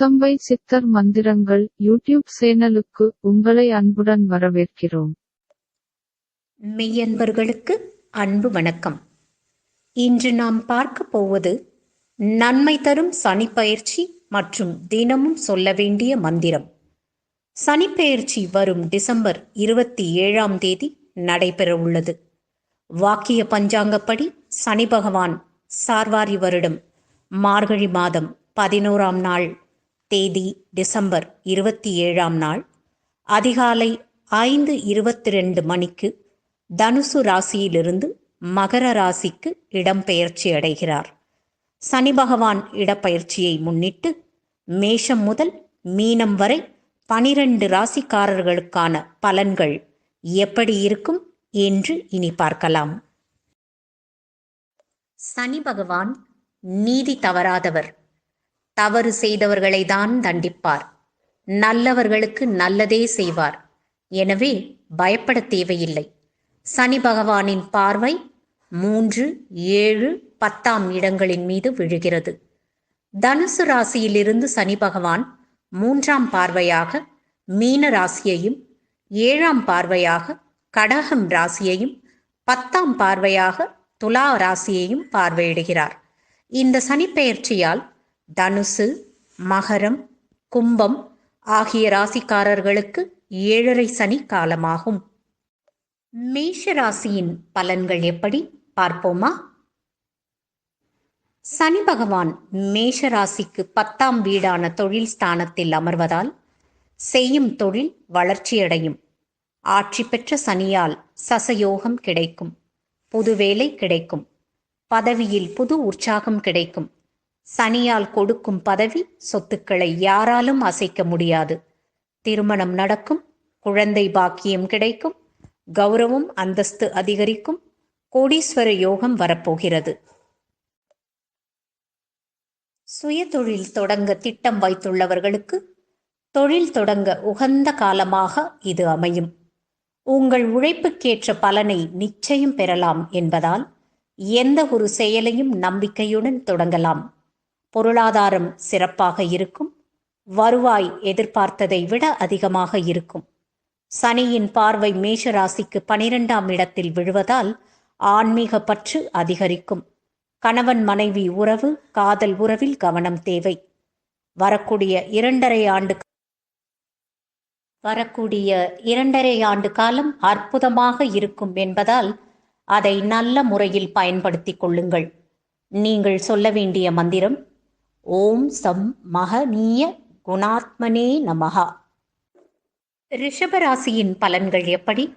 கௌதம்பை சித்தர் மந்திரங்கள் யூடியூப் சேனலுக்கு உங்களை அன்புடன் வரவேற்கிறோம். மெய்யன்பர்களுக்கு அன்பு வணக்கம். இன்று நாம் பார்க்க போவது நன்மை தரும் சனிப்பயிற்சி மற்றும் தினமும் சொல்ல வேண்டிய மந்திரம். சனிப்பெயர்ச்சி வரும் டிசம்பர் இருபத்தி ஏழாம் தேதி நடைபெற உள்ளது. வாக்கிய பஞ்சாங்கப்படி சனி பகவான் சார்வாரி வருடம் மார்கழி மாதம் பதினோராம் நாள் தேதி டிசம்பர் இருபத்தி ஏழாம் நாள் அதிகாலை ஐந்து இருபத்தி ரெண்டு மணிக்கு தனுசு ராசியிலிருந்து மகர ராசிக்கு இடம்பெயர்ச்சி அடைகிறார். சனி பகவான் இடப்பெயர்ச்சியை முன்னிட்டு மேஷம் முதல் மீனம் வரை பனிரெண்டு ராசிக்காரர்களுக்கான பலன்கள் எப்படி இருக்கும் என்று இனி பார்க்கலாம். சனி பகவான் நீதி தவறாதவர். தவறு செய்தவர்களை தான் தண்டிப்பார். நல்லவர்களுக்கு நல்லதே செய்வார். எனவே பயப்பட தேவையில்லை. சனி பகவானின் பார்வை மூன்று ஏழு பத்தாம் இடங்களின் மீது விழுகிறது. தனுசு ராசியிலிருந்து சனி பகவான் மூன்றாம் பார்வையாக மீன ராசியையும் ஏழாம் பார்வையாக கடகம் ராசியையும் பத்தாம் பார்வையாக துலா ராசியையும் பார்வையிடுகிறார். இந்த சனிப்பெயர்ச்சியால் தனுசு மகரம் கும்பம் ஆகிய ராசிக்காரர்களுக்கு ஏழரை சனி காலமாகும். மேஷ ராசியின் பலன்கள் எப்படி பார்ப்போமா? சனி பகவான் மேஷ ராசிக்கு பத்தாம் வீடான தொழில் ஸ்தானத்தில் அமர்வதால் செய்யும் தொழில் வளர்ச்சியடையும். ஆட்சி பெற்ற சனியால் சசயோகம் கிடைக்கும் புது வேலை கிடைக்கும் பதவியில் புது உற்சாகம் கிடைக்கும். சனியால் கொடுக்கும் பதவி சொத்துக்களை யாராலும் அசைக்க முடியாது. திருமணம் நடக்கும் குழந்தை பாக்கியம் கிடைக்கும் கௌரவம் அந்தஸ்து அதிகரிக்கும் கோடீஸ்வர யோகம் வரப்போகிறது. சுயதொழில் தொடங்க திட்டம் வைத்துள்ளவர்களுக்கு தொழில் தொடங்க உகந்த காலமாக இது அமையும். உங்கள் உழைப்புக்கேற்ற பலனை நிச்சயம் பெறலாம் என்பதால் எந்த ஒரு செயலையும் நம்பிக்கையுடன் தொடங்கலாம். பொருளாதாரம் சிறப்பாக இருக்கும். வருவாய் எதிர்பார்த்ததை விட அதிகமாக இருக்கும். சனியின் பார்வை மேஷ ராசிக்கு பனிரெண்டாம் இடத்தில் விழுவதால் ஆன்மீக பற்று அதிகரிக்கும். கணவன் மனைவி உறவு காதல் உறவில் கவனம் தேவை. வரக்கூடிய இரண்டரை ஆண்டு வரக்கூடிய இரண்டரை ஆண்டு காலம் அற்புதமாக இருக்கும் என்பதால் அதை நல்ல முறையில் பயன்படுத்திக் கொள்ளுங்கள். நீங்கள் சொல்ல வேண்டிய மந்திரம் ஓம் சம் மகனீய குணாத்மனே நமகா ரிஷபராசியின் பலன்கள் எப்படி?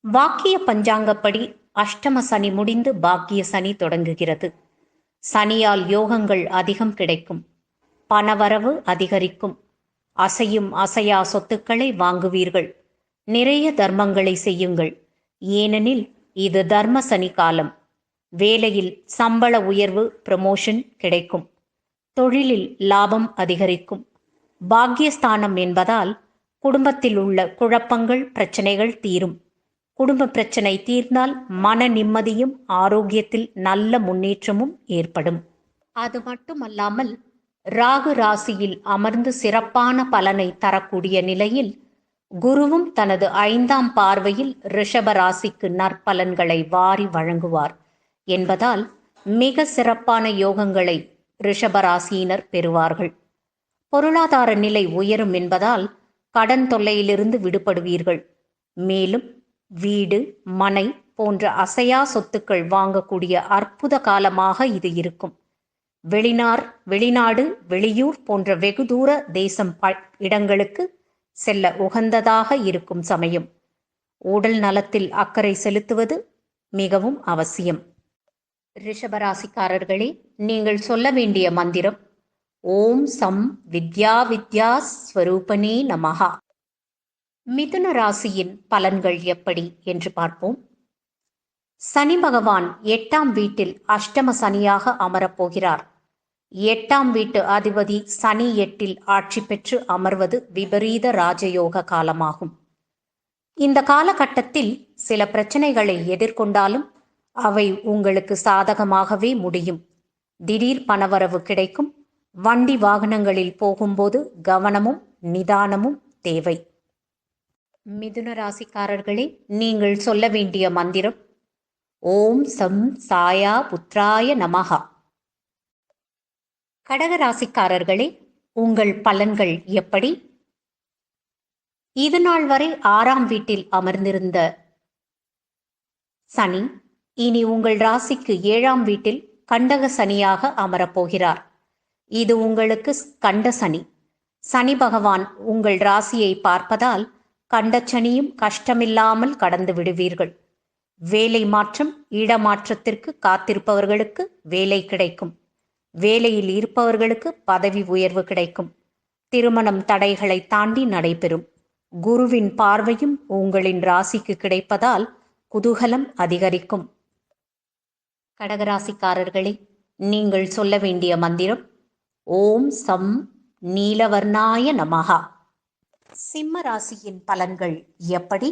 வாக்கிய பஞ்சாங்கப்படி அஷ்டம சனி முடிந்து பாக்கிய சனி தொடங்குகிறது. சனியால் யோகங்கள் அதிகம் கிடைக்கும். பணவரவு அதிகரிக்கும். அசையும் அசையா சொத்துக்களை வாங்குவீர்கள். நிறைய தர்மங்களை செய்யுங்கள். ஏனெனில் இது தர்ம சனி காலம். வேலையில் சம்பள உயர்வு ப்ரமோஷன் கிடைக்கும். தொழிலில் லாபம் அதிகரிக்கும். பாக்கியஸ்தானம் என்பதால் குடும்பத்தில் உள்ள குழப்பங்கள் பிரச்சனைகள் தீரும். குடும்ப பிரச்சனை தீர்ந்தால் மன நிம்மதியும் ஆரோக்கியத்தில் நல்ல முன்னேற்றமும் ஏற்படும். அது மட்டுமல்லாமல் ராகு ராசியில் அமர்ந்து சிறப்பான பலனை தரக்கூடிய நிலையில் குருவும் தனது ஐந்தாம் பார்வையில் ரிஷப ராசிக்கு நற்பலன்களை வாரி வழங்குவார். என்பதால் மிக சிறப்பான யோகங்களை ரிஷபராசியினர் பெறுவார்கள். பொருளாதார நிலை உயரும் என்பதால் கடன் தொல்லையிலிருந்து விடுபடுவீர்கள். மேலும் வீடு மனை போன்ற அசையா சொத்துக்கள் வாங்கக்கூடிய அற்புத காலமாக இது இருக்கும். வெளிநார் வெளிநாடு வெளியூர் போன்ற வெகு தூர தேசம் இடங்களுக்கு செல்ல உகந்ததாக இருக்கும் சமயம். உடல் நலத்தில் அக்கறை செலுத்துவது மிகவும் அவசியம். ரிஷபராசிக்காரர்களே நீங்கள் சொல்ல வேண்டிய மந்திரம் ஓம் சம் வித்யா வித்யா ஸ்வரூபனே நமகா மிதுன ராசியின் பலன்கள் எப்படி என்று பார்ப்போம். சனி பகவான் எட்டாம் வீட்டில் அஷ்டம சனியாக அமரப்போகிறார் எட்டாம் வீட்டு அதிபதி சனி எட்டில் ஆட்சி பெற்று அமர்வது விபரீத ராஜயோக காலமாகும். இந்த காலகட்டத்தில் சில பிரச்சனைகளை எதிர்கொண்டாலும் அவை உங்களுக்கு சாதகமாகவே முடியும். திடீர் பணவரவு கிடைக்கும். வண்டி வாகனங்களில் போகும்போது கவனமும் நிதானமும் தேவை. மிதுன ராசிக்காரர்களே நீங்கள் சொல்ல வேண்டிய மந்திரம் ஓம் சம் சாயா புத்ராய நமகா கடக ராசிக்காரர்களே உங்கள் பலன்கள் எப்படி? இது நாள் வரை ஆறாம் வீட்டில் அமர்ந்திருந்த சனி இனி உங்கள் ராசிக்கு ஏழாம் வீட்டில் கண்டக சனியாக அமரப்போகிறார். இது உங்களுக்கு கண்ட சனி. சனி பகவான் உங்கள் ராசியை பார்ப்பதால் கண்டச்சனியும் கஷ்டமில்லாமல் கடந்து விடுவீர்கள். வேலை மாற்றம் இடமாற்றத்திற்கு காத்திருப்பவர்களுக்கு வேலை கிடைக்கும். வேலையில் இருப்பவர்களுக்கு பதவி உயர்வு கிடைக்கும். திருமணம் தடைகளை தாண்டி நடைபெறும். குருவின் பார்வையும் உங்களின் ராசிக்கு கிடைப்பதால் குதூகலம் அதிகரிக்கும். கடகராசிக்காரர்களே நீங்கள் சொல்ல வேண்டிய மந்திரம் ஓம் சம் நீலவர்ணாய நமகா சிம்ம ராசியின் பலன்கள் எப்படி?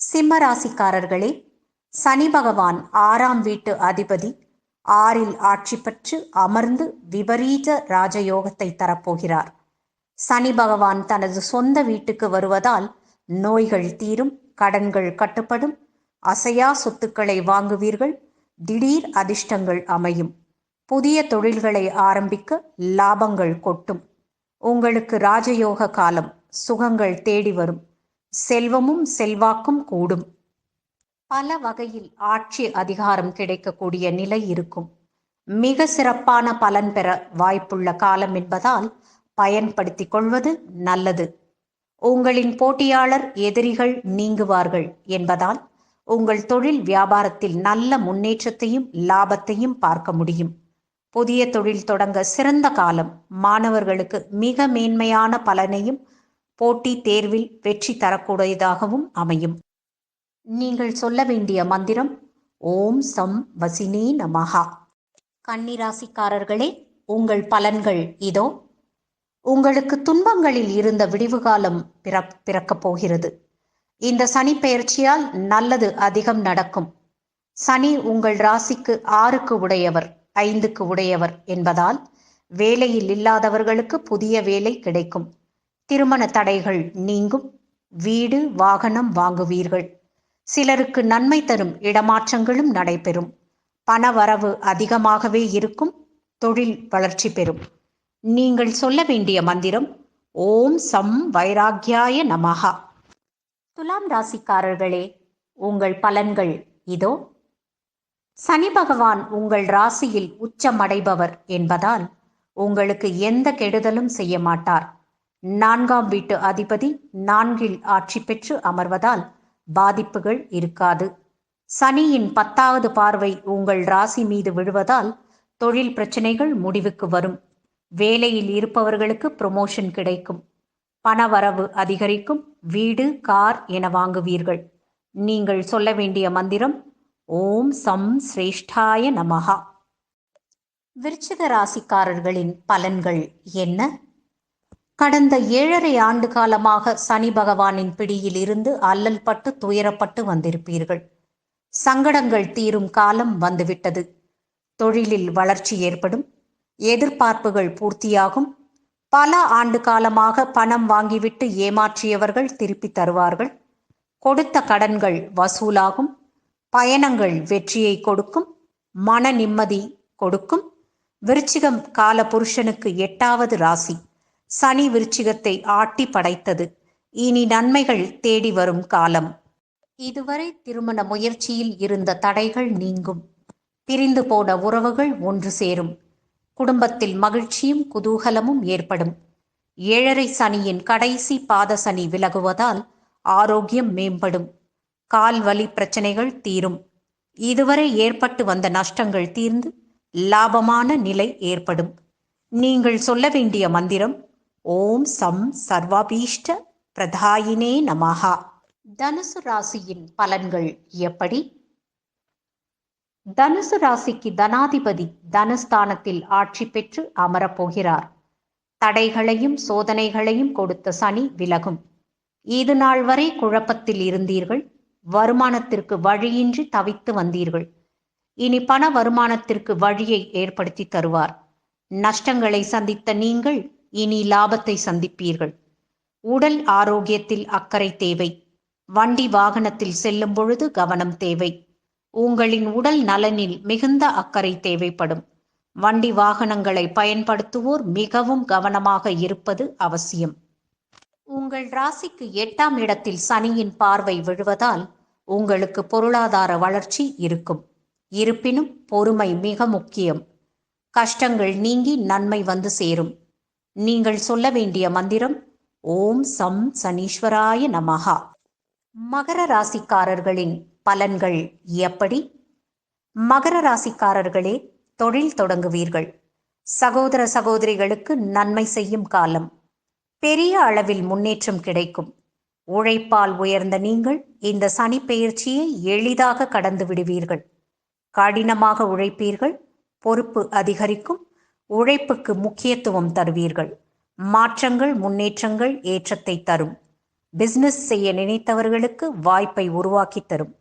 சிம்ம ராசிக்காரர்களே சனி பகவான் ஆறாம் வீட்டு அதிபதி ஆறில் ஆட்சி பெற்று அமர்ந்து விபரீத ராஜயோகத்தை தரப்போகிறார். சனி பகவான் தனது சொந்த வீட்டுக்கு வருவதால் நோய்கள் தீரும் கடன்கள் கட்டுப்படும் அசையா சொத்துக்களை வாங்குவீர்கள் திடீர் அதிர்ஷ்டங்கள் அமையும். புதிய தொழில்களை ஆரம்பிக்க லாபங்கள் கொட்டும். உங்களுக்கு ராஜயோக காலம் சுகங்கள் தேடி வரும். செல்வமும் செல்வாக்கும் கூடும். பல வகையில் ஆட்சி அதிகாரம் கிடைக்கக்கூடிய நிலை இருக்கும். மிக சிறப்பான பலன் பெற வாய்ப்புள்ள காலம் என்பதால் பயன்படுத்திக் கொள்வது நல்லது. உங்களின் போட்டியாளர் எதிரிகள் நீங்குவார்கள் என்பதால் உங்கள் தொழில் வியாபாரத்தில் நல்ல முன்னேற்றத்தையும் லாபத்தையும் பார்க்க முடியும். புதிய தொழில் தொடங்க சிறந்த காலம். மாணவர்களுக்கு மிக மேன்மையான பலனையும் போட்டி தேர்வில் வெற்றி தரக்கூடியதாகவும் அமையும். நீங்கள் சொல்ல வேண்டிய மந்திரம் ஓம் சம் வசினே நமஹா. கன்னிராசிக்காரர்களே உங்கள் பலன்கள் இதோ. உங்களுக்கு துன்பங்களில் இருந்த விடிவு காலம் பிறக்கப் போகிறது. இந்த சனி பெயர்ச்சியால் நல்லது அதிகம் நடக்கும். சனி உங்கள் ராசிக்கு ஆறுக்கு உடையவர் ஐந்துக்கு உடையவர் என்பதால் வேலையில் இல்லாதவர்களுக்கு புதிய வேலை கிடைக்கும். திருமண தடைகள் நீங்கும். வீடு வாகனம் வாங்குவீர்கள். சிலருக்கு நன்மை தரும் இடமாற்றங்களும் நடைபெறும். பண வரவு அதிகமாகவே இருக்கும். தொழில் வளர்ச்சி பெறும். நீங்கள் சொல்ல வேண்டிய மந்திரம் ஓம் சம் வைராக்கியாய நமகா துலாம் ராசிக்காரர்களே உங்கள் பலன்கள் இதோ. சனி பகவான் உங்கள் ராசியில் உச்சமடைபவர் என்பதால் உங்களுக்கு எந்த கெடுதலும் செய்ய மாட்டார். நான்காம் வீட்டு அதிபதி நான்கில் ஆட்சி பெற்று அமர்வதால் பாதிப்புகள் இருக்காது. சனியின் பத்தாவது பார்வை உங்கள் ராசி மீது விழுவதால் தொழில் பிரச்சனைகள் முடிவுக்கு வரும். வேலையில் இருப்பவர்களுக்கு ப்ரொமோஷன் கிடைக்கும். பணவரவு அதிகரிக்கும் வீடு கார் என வாங்குவீர்கள். நீங்கள் சொல்ல வேண்டிய மந்திரம் ஓம் சம் சிரேஷ்டாய நமகா விருச்சிக ராசிக்காரர்களின் பலன்கள் என்ன? கடந்த ஏழரை ஆண்டு காலமாக சனி பகவானின் பிடியில் இருந்து அல்லல் பட்டு துயரப்பட்டு வந்திருப்பீர்கள். சங்கடங்கள் தீரும் காலம் வந்துவிட்டது. தொழிலில் வளர்ச்சி ஏற்படும். எதிர்பார்ப்புகள் பூர்த்தியாகும். பல ஆண்டு காலமாக பணம் வாங்கிவிட்டு ஏமாற்றியவர்கள் திருப்பி தருவார்கள். கொடுத்த கடன்கள் வசூலாகும். பயணங்கள் வெற்றியை கொடுக்கும். மன நிம்மதி கொடுக்கும். விருச்சிகம் கால புருஷனுக்கு எட்டாவது ராசி. சனி விருச்சிகத்தை ஆட்டி படைத்தது. இனி நன்மைகள் தேடி வரும் காலம். இதுவரை திருமண முயற்சியில் இருந்த தடைகள் நீங்கும். பிரிந்து போன உறவுகள் ஒன்று சேரும். குடும்பத்தில் மகிழ்ச்சியும் குதூகலமும் ஏற்படும். ஏழரை சனியின் கடைசி பாத சனி விலகுவதால் ஆரோக்கியம் மேம்படும். கால் வலி பிரச்சனைகள் தீரும். இதுவரை ஏற்பட்டு வந்த நஷ்டங்கள் தீர்ந்து லாபமான நிலை ஏற்படும். நீங்கள் சொல்ல வேண்டிய மந்திரம் ஓம் சம் சர்வாபீஷ்ட பிரதாயினே நமஹா. தனுசு ராசியின் பலன்கள் எப்படி? தனுசு ராசிக்கு தனாதிபதி தனஸ்தானத்தில் ஆட்சி பெற்று அமரப்போகிறார் தடைகளையும் சோதனைகளையும் கொடுத்த சனி விலகும். இது நாள் வரை குழப்பத்தில் இருந்தீர்கள். வருமானத்திற்கு வழியின்றி தவித்து வந்தீர்கள். இனி பண வருமானத்திற்கு வழியை ஏற்படுத்தி தருவார். நஷ்டங்களை சந்தித்த நீங்கள் இனி லாபத்தை சந்திப்பீர்கள். உடல் ஆரோக்கியத்தில் அக்கறை தேவை. வண்டி வாகனத்தில் செல்லும் பொழுது கவனம் தேவை. உங்களின் உடல் நலனில் மிகுந்த அக்கறை தேவைப்படும். வண்டி வாகனங்களை பயன்படுத்துவோர் மிகவும் கவனமாக இருப்பது அவசியம். உங்கள் ராசிக்கு எட்டாம் இடத்தில் சனியின் பார்வை விழுவதால் உங்களுக்கு பொருளாதார வளர்ச்சி இருக்கும். இருப்பினும் பொறுமை மிக முக்கியம். கஷ்டங்கள் நீங்கி நன்மை வந்து சேரும். நீங்கள் சொல்ல வேண்டிய மந்திரம் ஓம் சம் சனீஸ்வராய நமஹா. மகர ராசிக்காரர்களின் பலன்கள் எப்படி? மகர ராசிக்காரர்களே தொழில் தொடங்குவீர்கள். சகோதர சகோதரிகளுக்கு நன்மை செய்யும் காலம். பெரிய அளவில் முன்னேற்றம் கிடைக்கும். உழைப்பால் உயர்ந்த நீங்கள் இந்த சனி பெயர்ச்சியை எளிதாக கடந்து விடுவீர்கள். கடினமாக உழைப்பீர்கள். பொறுப்பு அதிகரிக்கும். உழைப்புக்கு முக்கியத்துவம் தருவீர்கள். மாற்றங்கள் முன்னேற்றங்கள் ஏற்றத்தை தரும். பிசினஸ் செய்ய நினைத்தவர்களுக்கு வாய்ப்பை உருவாக்கி தரும்.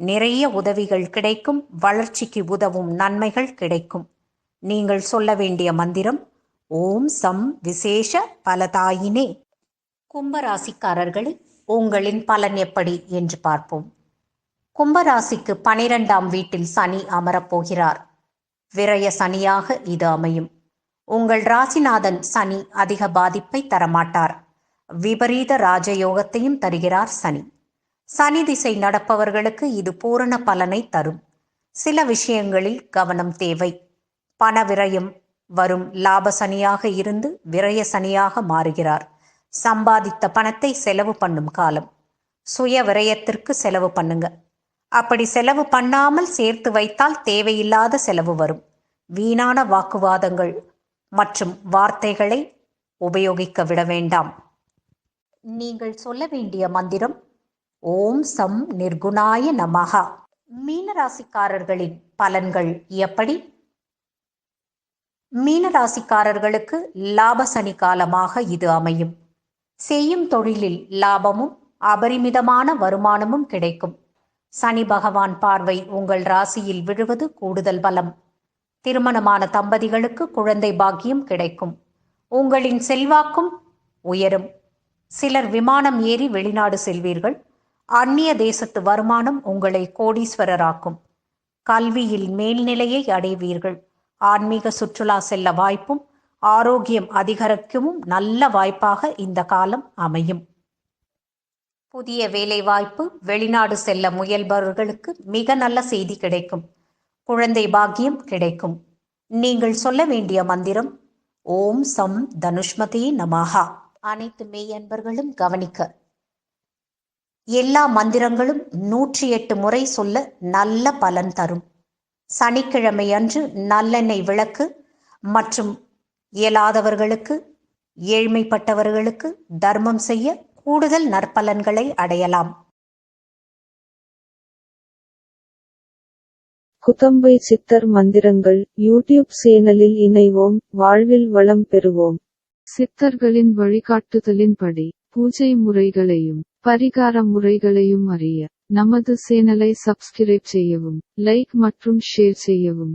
நிறைய உதவிகள் கிடைக்கும் வளர்ச்சிக்கு உதவும் நன்மைகள் கிடைக்கும். நீங்கள் சொல்ல வேண்டிய மந்திரம் ஓம் சம் விசேஷ பலதாயினே. கும்பராசிக்காரர்களே உங்களின் பலன் எப்படி என்று பார்ப்போம். கும்பராசிக்கு பனிரெண்டாம் வீட்டில் சனி அமரப்போகிறார். விரய சனியாக இது அமையும். உங்கள் ராசிநாதன் சனி அதிக பாதிப்பை தரமாட்டார். விபரீத ராஜயோகத்தையும் தருகிறார் சனி. சனி திசை நடப்பவர்களுக்கு இது பூரண பலனை தரும். சில விஷயங்களில் கவனம் தேவை. பண விரயம் வரும் லாப சனியாக இருந்து விரய சனியாக மாறுகிறார். சம்பாதித்த பணத்தை செலவு பண்ணும் காலம். சுய விரயத்திற்கு செலவு பண்ணுங்க. அப்படி செலவு பண்ணாமல் சேர்த்து வைத்தால் தேவையில்லாத செலவு வரும். வீணான வாக்குவாதங்கள் மற்றும் வார்த்தைகளை உபயோகிக்க விட வேண்டாம். நீங்கள் சொல்ல வேண்டிய மந்திரம் ஓம் சம் நிர்குணாய நமகா மீனராசிக்காரர்களின் பலன்கள் எப்படி? மீனராசிக்காரர்களுக்கு லாப சனி காலமாக இது அமையும். செய்யும் தொழிலில் லாபமும் அபரிமிதமான வருமானமும் கிடைக்கும். சனி பகவான் பார்வை உங்கள் ராசியில் விழுவது கூடுதல் பலம். திருமணமான தம்பதிகளுக்கு குழந்தை பாக்கியம் கிடைக்கும். உங்களின் செல்வாக்கும் உயரும். சிலர் விமானம் ஏறி வெளிநாடு செல்வீர்கள். அந்நிய தேசத்து வருமானம் உங்களை கோடீஸ்வரராக்கும். கல்வியில் மேல்நிலையை அடைவீர்கள். ஆன்மீக சுற்றுலா செல்ல வாய்ப்பும் ஆரோக்கியம் அதிகரிக்கவும் நல்ல வாய்ப்பாக இந்த காலம் அமையும். புதிய வேலைவாய்ப்பு வெளிநாடு செல்ல முயல்பவர்களுக்கு மிக நல்ல செய்தி கிடைக்கும். குழந்தை பாக்கியம் கிடைக்கும். நீங்கள் சொல்ல வேண்டிய மந்திரம் ஓம் சம் தனுஷ்மதி நமஹா. அனைத்து மெய்யன்பர்களும் கவனிக்க. எல்லா மந்திரங்களும் நூற்றி எட்டு முறை சொல்ல நல்ல பலன் தரும். சனிக்கிழமை அன்று நல்லெண்ணெய் விளக்கு மற்றும் இயலாதவர்களுக்கு ஏழ்மைப்பட்டவர்களுக்கு தர்மம் செய்ய கூடுதல் நற்பலன்களை அடையலாம். குதம்பை சித்தர் மந்திரங்கள் யூடியூப் சேனலில் இணைவோம். வாழ்வில் வளம் பெறுவோம். சித்தர்களின் வழிகாட்டுதலின்படி பூஜை முறைகளையும் பரிகார முறைகளையும் அறிய. நமது சேனலை சப்ஸ்கிரைப் செய்யவும் லைக் மற்றும் ஷேர் செய்யவும்.